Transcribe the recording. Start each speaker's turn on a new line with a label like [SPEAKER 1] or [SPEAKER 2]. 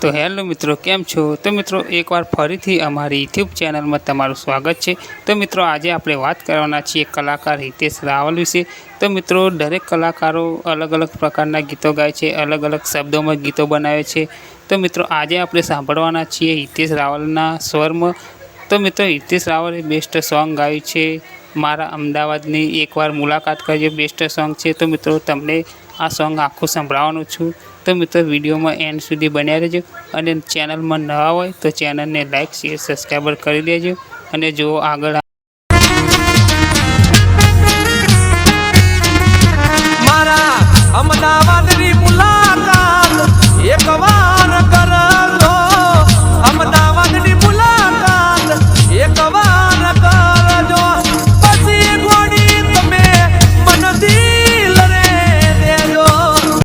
[SPEAKER 1] તો હેલો મિત્રો, કેમ છો? તો મિત્રો, એકવાર ફરીથી અમારી યુટ્યુબ ચેનલમાં તમારું સ્વાગત છે. તો મિત્રો, આજે આપણે વાત કરવાના છીએ કલાકાર હિતેશ રાવલ વિશે. તો મિત્રો, દરેક કલાકારો અલગ અલગ પ્રકારના ગીતો ગાય છે, અલગ અલગ શબ્દોમાં ગીતો બનાવે છે. તો મિત્રો, આજે આપણે સાંભળવાના છીએ હિતેશ રાવલના સ્વરમાં. તો મિત્રો, હિતેશ રાવલે બેસ્ટ સોંગ ગાયું છે. મારા અમદાવાદની એકવાર મુલાકાત કરજો બેસ્ટ સોંગ છે. તો મિત્રો, તમને આ સોંગ આખું સંભળાવવાનું છું. તો મિત્રો, વિડીયોમાં એન્ડ સુધી બન્યા રહેજો. અને ચેનલમાં નવા હોય તો ચેનલને લાઇક શેર સબસ્ક્રાઈબર કરી દેજો. અને જો આગળ